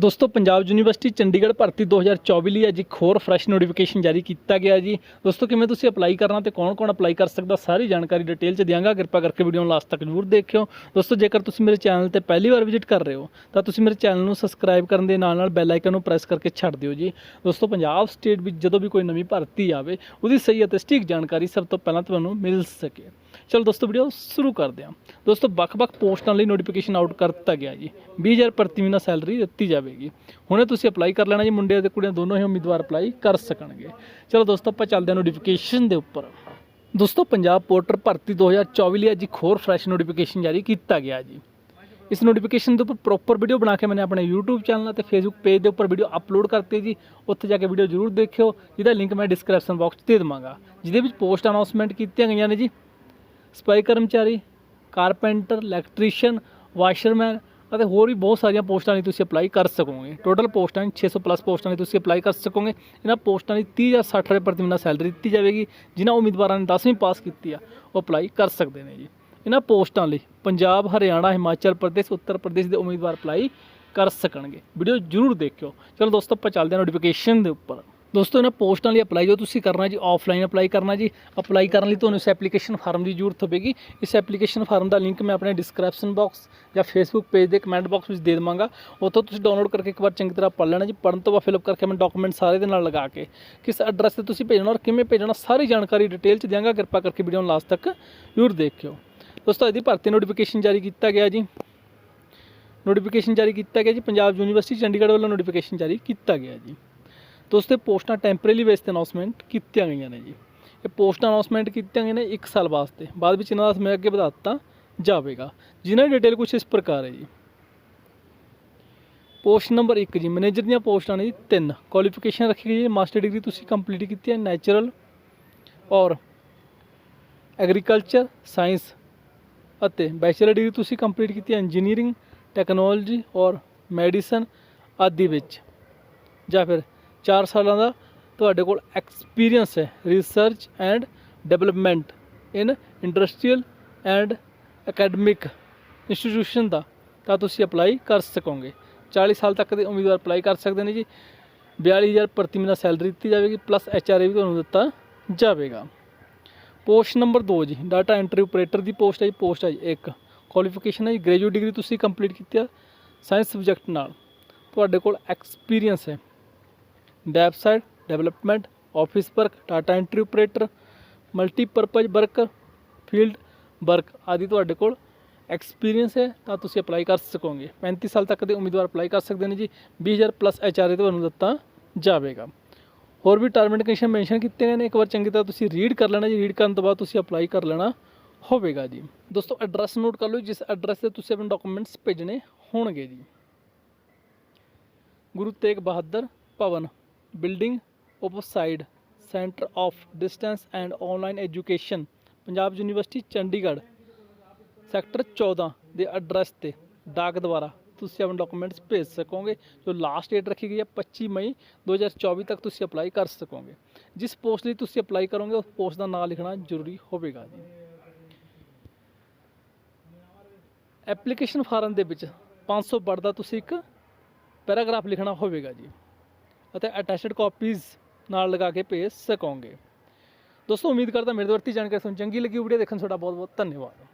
ਦੋਸਤੋ, ਪੰਜਾਬ ਯੂਨੀਵਰਸਿਟੀ ਚੰਡੀਗੜ੍ਹ ਭਰਤੀ 2024 ਲਈ ਅੱਜ ਇੱਕ ਹੋਰ ਫਰੈਸ਼ ਨੋਟੀਫਿਕੇਸ਼ਨ ਜਾਰੀ ਕੀਤਾ ਗਿਆ ਜੀ। ਦੋਸਤੋ, ਕਿਵੇਂ ਤੁਸੀਂ ਅਪਲਾਈ ਕਰਨਾ ਤੇ ਕੌਣ-ਕੌਣ ਅਪਲਾਈ ਕਰ ਸਕਦਾ, ਸਾਰੀ ਜਾਣਕਾਰੀ ਡਿਟੇਲ ਚ ਦਿਆਂਗਾ। ਕਿਰਪਾ ਕਰਕੇ ਵੀਡੀਓ ਨੂੰ ਲਾਸਟ ਤੱਕ ਜ਼ਰੂਰ ਦੇਖਿਓ। ਦੋਸਤੋ, ਜੇਕਰ ਤੁਸੀਂ ਮੇਰੇ ਚੈਨਲ ਤੇ ਪਹਿਲੀ ਵਾਰ ਵਿਜ਼ਿਟ ਕਰ ਰਹੇ ਹੋ, ਤਾਂ ਤੁਸੀਂ ਮੇਰੇ ਚੈਨਲ ਨੂੰ ਸਬਸਕ੍ਰਾਈਬ ਕਰਨ ਦੇ ਨਾਲ ਨਾਲ ਬੈਲ ਆਈਕਨ ਨੂੰ ਪ੍ਰੈਸ ਕਰਕੇ ਛੱਡ ਦਿਓ ਜੀ। ਦੋਸਤੋ, ਪੰਜਾਬ ਸਟੇਟ ਵਿੱਚ ਜਦੋਂ ਵੀ ਕੋਈ ਨਵੀਂ ਭਰਤੀ ਆਵੇ, ਉਹਦੀ ਸਹੀ ਅਤੇ ਸਟੀਕ ਜਾਣਕਾਰੀ ਸਭ ਤੋਂ ਪਹਿਲਾਂ ਤੁਹਾਨੂੰ ਮਿਲ ਸਕੇ। ਚਲੋ ਦੋਸਤੋ ਵੀਡੀਓ ਸ਼ੁਰੂ ਕਰਦੇ ਹਾਂ। ਦੋਸਤੋ, ਵੱਖ-ਵੱਖ ਪੋਸਟਾਂ ਲਈ ਨੋਟੀਫਿਕੇਸ਼ਨ ਆਊਟ ਕਰ ਦਿੱਤਾ ਗਿਆ ਜੀ। 20000 ਪ੍ਰਤੀ ਮਹੀਨਾ ਸੈਲਰੀ ਦਿੱਤੀ ਜਾਵੇਗੀ। ਹੁਣੇ ਤੁਸੀਂ ਅਪਲਾਈ ਕਰ ਲੈਣਾ ਜੀ, ਮੁੰਡੇ ਅਤੇ ਕੁੜੀਆਂ ਦੋਨੋਂ ਹੀ ਉਮੀਦਵਾਰ ਅਪਲਾਈ ਕਰ ਸਕਣਗੇ। ਚਲੋ ਦੋਸਤੋ, ਆਪਾਂ ਚੱਲਦੇ ਹਾਂ ਨੋਟੀਫਿਕੇਸ਼ਨ ਦੇ ਉੱਪਰ। ਦੋਸਤੋ, ਪੰਜਾਬ ਪੋਰਟਰ ਭਰਤੀ 2024 ਲਈ ਅੱਜ ਇੱਕ ਹੋਰ ਫਰੈਸ਼ ਨੋਟੀਫਿਕੇਸ਼ਨ ਜਾਰੀ ਕੀਤਾ ਗਿਆ ਜੀ। ਇਸ ਨੋਟੀਫਿਕੇਸ਼ਨ ਦੇ ਉੱਪਰ ਪ੍ਰੋਪਰ ਵੀਡੀਓ ਬਣਾ ਕੇ ਮੈंने ਆਪਣੇ YouTube ਚੈਨਲ ਅਤੇ Facebook ਪੇਜ ਦੇ ਉੱਪਰ ਵੀਡੀਓ ਅਪਲੋਡ ਕਰਤੀ ਜੀ। ਉੱਥੇ ਜਾ ਕੇ ਵੀਡੀਓ ਜ਼ਰੂਰ ਦੇਖਿਓ। ਜਿਹਦਾ ਲਿੰਕ ਮੈਂ ਡਿਸਕ੍ਰਿਪਸ਼ਨ ਬਾਕਸ 'ਚ ਦੇ ਦੇਵਾਂਗਾ। ਜਿਹਦੇ ਵਿੱਚ ਪੋਸਟ ਅਨਾਉਂਸਮੈਂਟ ਕੀਤੀਆਂ ਗਈਆਂ ਨੇ ਜੀ। ਸਪਾਈ ਕਰਮਚਾਰੀ, ਕਾਰਪੈਂਟਰ, ਇਲੈਕਟ੍ਰੀਸ਼ੀਅਨ, ਵਾਸ਼ਰਮੈਨ ਅਤੇ ਹੋਰ ਵੀ ਬਹੁਤ ਸਾਰੀਆਂ ਪੋਸਟਾਂ ਲਈ ਤੁਸੀਂ ਅਪਲਾਈ ਕਰ ਸਕੋਗੇ। ਟੋਟਲ ਪੋਸਟਾਂ 600 ਪਲੱਸ ਪੋਸਟਾਂ ਲਈ ਤੁਸੀਂ ਅਪਲਾਈ ਕਰ ਸਕੋਗੇ। ਇਹਨਾਂ ਪੋਸਟਾਂ ਲਈ 30 ਜਾਂ 60 ਰੁਪਏ ਪ੍ਰਤੀ ਮਹੀਨਾ ਸੈਲਰੀ ਦਿੱਤੀ ਜਾਵੇਗੀ, ਜਿਨ੍ਹਾਂ ਉਮੀਦਵਾਰਾਂ ਨੇ 10ਵੀਂ ਪਾਸ ਕੀਤੀ ਆ, ਉਹ ਅਪਲਾਈ ਕਰ ਸਕਦੇ ਨੇ ਜੀ। ਇਹਨਾਂ ਪੋਸਟਾਂ ਲਈ ਪੰਜਾਬ, ਹਰਿਆਣਾ, ਹਿਮਾਚਲ ਪ੍ਰਦੇਸ਼, ਉੱਤਰ ਪ੍ਰਦੇਸ਼ ਦੇ ਉਮੀਦਵਾਰ ਅਪਲਾਈ ਕਰ ਸਕਣਗੇ। ਵੀਡੀਓ ਜ਼ਰੂਰ ਦੇਖਿਓ। ਚਲੋ ਦੋਸਤੋ, ਆਪਾਂ ਚੱਲਦੇ ਹਾਂ ਨੋਟੀਫਿਕੇਸ਼ਨ ਦੇ ਉੱਪਰ। ਦੋਸਤੋ, ਇਹਨਾਂ ਪੋਸਟਾਂ ਲਈ ਅਪਲਾਈ ਜੋ ਤੁਸੀਂ ਕਰਨਾ ਜੀ ਆਫਲਾਈਨ ਅਪਲਾਈ ਕਰਨਾ ਜੀ ਅਪਲਾਈ ਕਰਨ ਲਈ ਤੁਹਾਨੂੰ ਇਸ ਐਪਲੀਕੇਸ਼ਨ ਫਾਰਮ ਦੀ ਜ਼ਰੂਰਤ ਹੋਵੇਗੀ। ਇਸ ਐਪਲੀਕੇਸ਼ਨ ਫਾਰਮ ਦਾ ਲਿੰਕ ਮੈਂ ਆਪਣੇ ਡਿਸਕ੍ਰਿਪਸ਼ਨ ਬਾਕਸ ਜਾਂ ਫੇਸਬੁੱਕ ਪੇਜ ਦੇ ਕਮੈਂਟ ਬਾਕਸ ਵਿੱਚ ਦੇ ਦੇਵਾਂਗਾ। ਉੱਥੋਂ ਤੁਸੀਂ ਡਾਊਨਲੋਡ ਕਰਕੇ ਇੱਕ ਵਾਰ ਚੰਗੀ ਤਰ੍ਹਾਂ ਪੜ੍ਹ ਲੈਣਾ ਜੀ। ਪੜ੍ਹਨ ਤੋਂ ਬਾਅਦ ਫਿਲਅਪ ਕਰਕੇ ਮੈਂ ਡਾਕੂਮੈਂਟ ਸਾਰੇ ਦੇ ਨਾਲ ਲਗਾ ਕੇ ਕਿਸ ਐਡਰੈਸ ਤੇ ਤੁਸੀਂ ਭੇਜਣਾ ਔਰ ਕਿਵੇਂ ਭੇਜਣਾ, ਸਾਰੀ ਜਾਣਕਾਰੀ ਡਿਟੇਲ ਚ ਦਿਆਂਗਾ। ਕਿਰਪਾ ਕਰਕੇ ਵੀਡੀਓ ਨੂੰ ਲਾਸਟ ਤੱਕ ਜ਼ਰੂਰ ਦੇਖਿਓ। ਦੋਸਤੋ ਇਹਦੀ ਭਰਤੀ ਨੋਟੀਫਿਕੇਸ਼ਨ ਜਾਰੀ ਕੀਤਾ ਗਿਆ ਜੀ। ਨੋਟੀਫਿਕੇਸ਼ਨ ਜਾਰੀ ਕੀਤਾ ਗਿਆ ਜੀ। ਪੰਜਾਬ ਯੂਨੀਵਰਸਿਟੀ ਚੰਡੀਗੜ੍ਹ ਵੱਲੋਂ ਨੋਟੀਫਿਕੇਸ਼ਨ ਜਾਰੀ ਕੀਤਾ ਗਿਆ ਜੀ। ਦੋਸਤੋ ਇਹ ਪੋਸਟਾਂ ਟੈਂਪਰੇਰੀ ਬੇਸ ਤੇ ਅਨਾਉਂਸਮੈਂਟ ਕੀਤੀਆਂ ਗਈਆਂ ਨੇ ਜੀ। ਇਹ ਪੋਸਟਾਂ ਅਨਾਉਂਸਮੈਂਟ ਕੀਤੀਆਂ ਗਈਆਂ ਨੇ 1 ਸਾਲ ਵਾਸਤੇ। ਬਾਅਦ ਵਿੱਚ ਇਹਨਾਂ ਦਾ ਸਮੇਂ ਅੱਗੇ ਵਧਾ ਦਿੱਤਾ ਜਾਵੇਗਾ। ਜਿਨ੍ਹਾਂ ਦੀ ਡਿਟੇਲ ਕੁਝ ਇਸ ਪ੍ਰਕਾਰ ਹੈ ਜੀ। ਪੋਸਟ ਨੰਬਰ 1 ਜੀ, ਮੈਨੇਜਰ ਦੀਆਂ ਪੋਸਟਾਂ ਨੇ ਜੀ 3 ਕੁਆਲੀਫਿਕੇਸ਼ਨ ਰੱਖੀ ਗਈ ਹੈ ਮਾਸਟਰ ਡਿਗਰੀ ਤੁਸੀਂ ਕੰਪਲੀਟ ਕੀਤੀ ਹੈ ਨੈਚੁਰਲ ਔਰ ਐਗਰੀਕਲਚਰ ਸਾਇੰਸ ਅਤੇ ਬੈਚਲਰ ਡਿਗਰੀ ਤੁਸੀਂ ਕੰਪਲੀਟ ਕੀਤੀ ਹੈ ਇੰਜੀਨੀਅਰਿੰਗ ਟੈਕਨੋਲੋਜੀ ਔਰ ਮੈਡੀਸਨ ਆਦਿ ਵਿੱਚ। ਜਾਂ ਫਿਰ 4 ਸਾਲਾਂ ਦਾ ਤੁਹਾਡੇ ਕੋਲ ਐਕਸਪੀਰੀਅੰਸ ਹੈ research and development in industrial and academic institution ਦਾ, ਤਾਂ ਤੁਸੀਂ ਅਪਲਾਈ ਕਰ ਸਕੋਗੇ। 40 ਸਾਲ ਤੱਕ ਦੇ ਉਮੀਦਵਾਰ ਅਪਲਾਈ ਕਰ ਸਕਦੇ ਨੇ ਜੀ। 42000 ਪ੍ਰਤੀ ਮਹੀਨਾ ਸੈਲਰੀ ਦਿੱਤੀ ਜਾਵੇਗੀ ਪਲੱਸ ਐਚਆਰਏ ਵੀ ਤੁਹਾਨੂੰ ਦਿੱਤਾ ਜਾਵੇਗਾ। ਪੋਸਟ ਨੰਬਰ 2 ਜੀ ਡਾਟਾ ਐਂਟਰੀ ਆਪਰੇਟਰ ਦੀ ਪੋਸਟ ਹੈ ਜੀ ਪੋਸਟ ਹੈ ਜੀ ਇੱਕ। ਕੁਆਲੀਫਿਕੇਸ਼ਨ ਹੈ ਜੀ ਗ੍ਰੈਜੂਏਟ ਡਿਗਰੀ ਤੁਸੀਂ ਕੰਪਲੀਟ ਕੀਤੀ ਹੈ ਸਾਇੰਸ ਸਬਜੈਕਟ ਨਾਲ। ਤੁਹਾਡੇ ਕੋਲ ਐਕਸਪੀਰੀਅੰਸ ਹੈ। Website development office work, data entry operator, multipurpose worker field work ਆਦਿ ਤੁਹਾਡੇ ਕੋਲ ਐਕਸਪੀਰੀਅੰਸ ਹੈ ਤਾਂ ਤੁਸੀਂ ਅਪਲਾਈ ਕਰ ਸਕੋਗੇ। 35 ਸਾਲ ਤੱਕ ਦੇ ਉਮੀਦਵਾਰ ਅਪਲਾਈ ਕਰ ਸਕਦੇ ਨੇ ਜੀ। 20000 ਪਲੱਸ ਐਚਆਰਏ ਤੁਹਾਨੂੰ ਦਿੱਤਾ ਜਾਵੇਗਾ। ਹੋਰ ਵੀ ਟਰਮ ਐਂਡ ਕੰਡੀਸ਼ਨ ਮੈਂਸ਼ਨ ਕੀਤੇ ਗਏ ਨੇ। ਇੱਕ ਵਾਰ ਚੰਗੀ ਤਰ੍ਹਾਂ ਤੁਸੀਂ ਰੀਡ ਕਰ ਲੈਣਾ ਜੀ। ਰੀਡ ਕਰਨ ਤੋਂ ਬਾਅਦ ਤੁਸੀਂ ਅਪਲਾਈ ਕਰ ਲੈਣਾ ਹੋਵੇਗਾ ਜੀ। ਦੋਸਤੋ ਐਡਰੈਸ ਨੋਟ ਕਰ ਲਓ। ਜਿਸ ਐਡਰੈਸ ਤੇ ਤੁਸੀਂ ਆਪਣੇ ਡਾਕੂਮੈਂਟਸ ਭੇਜਣੇ ਹੋਣਗੇ ਜੀ। Guru Tegh Bahadur Bhawan building opposite centre of distance and online education, Punjab University, Chandigarh. Sector 14 ਦੇ ਐਡਰੈਸ ਤੇ ਡਾਕ ਦੁਆਰਾ ਤੁਸੀਂ ਆਪਣੇ ਡਾਕੂਮੈਂਟਸ ਭੇਜ ਸਕੋਗੇ, ਜੋ ਲਾਸਟ ਡੇਟ ਰੱਖੀ ਗਈ ਹੈ 25 ਮਈ 2024 ਤੱਕ ਤੁਸੀਂ ਅਪਲਾਈ ਕਰ ਸਕੋਗੇ। ਜਿਸ ਪੋਸਟ ਲਈ ਤੁਸੀਂ ਅਪਲਾਈ ਕਰੋਗੇ, ਉਸ ਪੋਸਟ ਦਾ ਨਾਮ ਲਿਖਣਾ ਜ਼ਰੂਰੀ ਹੋਵੇਗਾ ਜੀ। ਐਪਲੀਕੇਸ਼ਨ ਫਾਰਮ ਦੇ ਵਿੱਚ 500 ਵਰਡ ਦਾ ਤੁਸੀਂ ਇੱਕ ਪੈਰਾਗ੍ਰਾਫ ਲਿਖਣਾ ਹੋਵੇਗਾ ਜੀ। ਅਤੇ ਅਟੈਚਡ ਕਾਪੀਜ਼ ਨਾਲ ਲਗਾ ਕੇ ਭੇਜ ਸਕੋਗੇ। ਦੋਸਤੋ, ਉਮੀਦ ਕਰਦਾ ਮੇਰੇ ਤੋਂ ਵਰਤੀ ਜਾਣਕਾਰੀ ਤੁਹਾਨੂੰ ਚੰਗੀ ਲੱਗੀ ਵੀਡੀਓ ਦੇਖਣ ਤੁਹਾਡਾ ਬਹੁਤ ਬਹੁਤ ਧੰਨਵਾਦ।